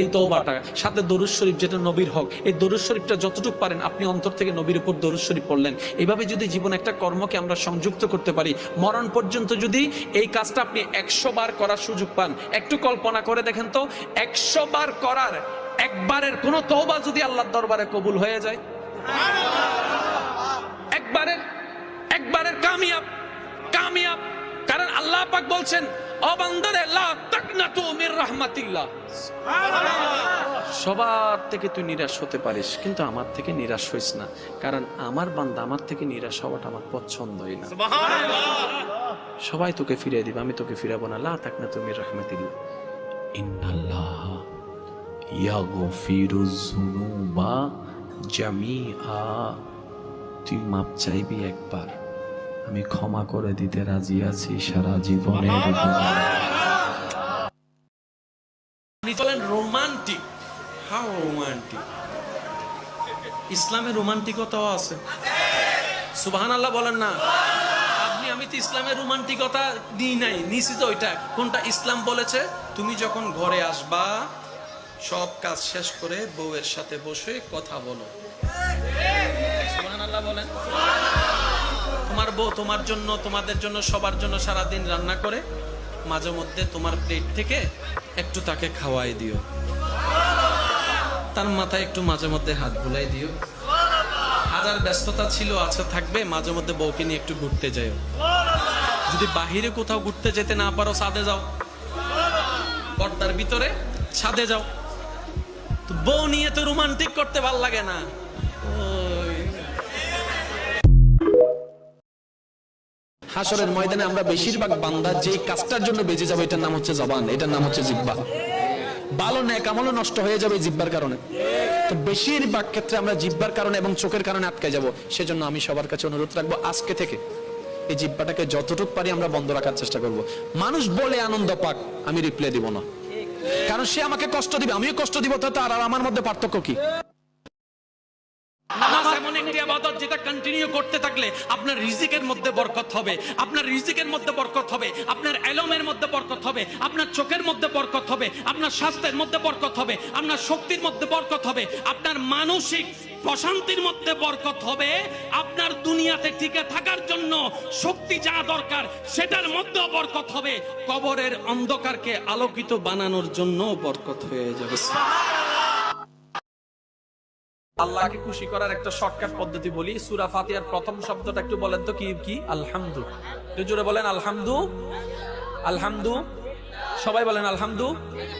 এই তওবাটা, সাথে দরুদ শরীফ যেটা নবীর হক, এই দরুদ শরীফটা যতটুকু পারেন আপনি অন্তর থেকে নবীর উপর দরুদ শরীফ পড়লেন। এইভাবে যদি জীবন একটা কর্মকে আমরা সংযুক্ত করতে পারি, মরণ পর্যন্ত যদি এই কাজটা আপনি একশো বার করার সুযোগ পান, একটু কল্পনা করে দেখেন তো, একশো বার করার একবারের কোনো তওবা যদি আল্লাহর দরবারে কবুল হয়ে যায়? একবারের একবারের কামিয়াব কামিয়াব, কারণ আল্লাহ পাক বলছেন অবান্দারে লা তাকনাতু মির রাহমাতিল্লাহ। সবার থেকে তুই নিরাশ হতে পারিস কিন্তু আমার থেকে নিরাশ হইস না। কারণ আমার বান্দা আমার থেকে নিরাশ হওয়াটা আমার পছন্দই না। সবাই তোকে ফিরিয়ে দিবে আমি তোকে ফিরাবো না। লা তাকনাতু মির রাহমাতিল্লাহ। ইন্নাল্লাহ ইয়াগফিরু যুনুবা জামিআ। তুই মাপ চাইবি একবার। আমি ক্ষমা করে দিতে রাজি আছি সারা আপনি বলেন রোমান্টিক। ইসলামে রোমান্টিকতাও আছে। সুবাহান আল্লাহ বলেন না। আপনি, আমি তো ইসলামের রোমান্টিকতা দিই নাই, নিছি তো ওইটা। কোনটা ইসলাম বলেছে? তুমি যখন ঘরে আসবা, সব কাজ শেষ করে বউয়ের সাথে বসে কথা বলো। সুবহান আল্লাহ বলেন। তোমার বউ তোমার জন্য, তোমাদের জন্য, সবার জন্য সারা দিন রান্না করে, মাঝে মধ্যে তোমার প্লেট থেকে একটু তাকে খাওয়াই দিও। তার মাথায় একটু মাঝে মধ্যে হাত বুলাই দিও। হাজার ব্যস্ততা ছিল, আছে, থাকবে, মাঝে মধ্যে বউকে নিয়ে একটু ঘুরতে যাও যদি বাহিরে কোথাও ঘুরতে যেতে না পারো, ছাদে যাও। পর্দার ভিতরে ছাদে যাও। তো বউ নিয়ে তো রোমান্টিক করতে ভালো লাগে না। হাসরের ময়দানে আমরা বেশিরভাগ বান্দা যে কাজটার জন্য বেঁচে যাব এটার নাম হচ্ছে জবান এটার নাম হচ্ছে জিব্বা ভালো ন্যাক আমলও নষ্ট হয়ে যাবে জিব্বার কারণে। তো বেশিরভাগ ক্ষেত্রে আমরা জিব্বার কারণে এবং চোখের কারণে আটকে যাব। সেজন্য আমি সবার কাছে অনুরোধ রাখব আজকে থেকে এই জিব্বাটাকে যতটুকু পারি আমরা বন্ধ রাখার চেষ্টা করব। মানুষ বলে আনন্দ পাক আমি রিপ্লাই দিব না। কারণ সে আমাকে কষ্ট দিবে আমিও কষ্ট দিব তো তার আর আমার মধ্যে পার্থক্য কি? এমন একটি আবাদত যেটা কন্টিনিউ করতে থাকলে আপনার রিজিকের মধ্যে বরকত হবে, আপনার রিজিকের মধ্যে বরকত হবে, আপনার এলমের মধ্যে বরকত হবে, আপনার চোখের মধ্যে বরকত হবে, আপনার স্বাস্থ্যের মধ্যে বরকত হবে, আপনার শক্তির মধ্যে বরকত হবে, আপনার মানসিক প্রশান্তির মধ্যে বরকত হবে, আপনার দুনিয়াতে টিকে থাকার জন্য শক্তি যা দরকার সেটার মধ্যেও বরকত হবে, কবরের অন্ধকারকে আলোকিত বানানোর জন্য বরকত হয়ে যাবে। আল্লাহকে খুশি করার একটা শর্টকাট পদ্ধতি বলি। সুরা ফাতিয়ার প্রথম শব্দটা একটু বলেন তো, কি কি? আলহামদু। জোরে বলেন, আলহামদু। আলহামদু। সবাই বলেন, আলহামদু।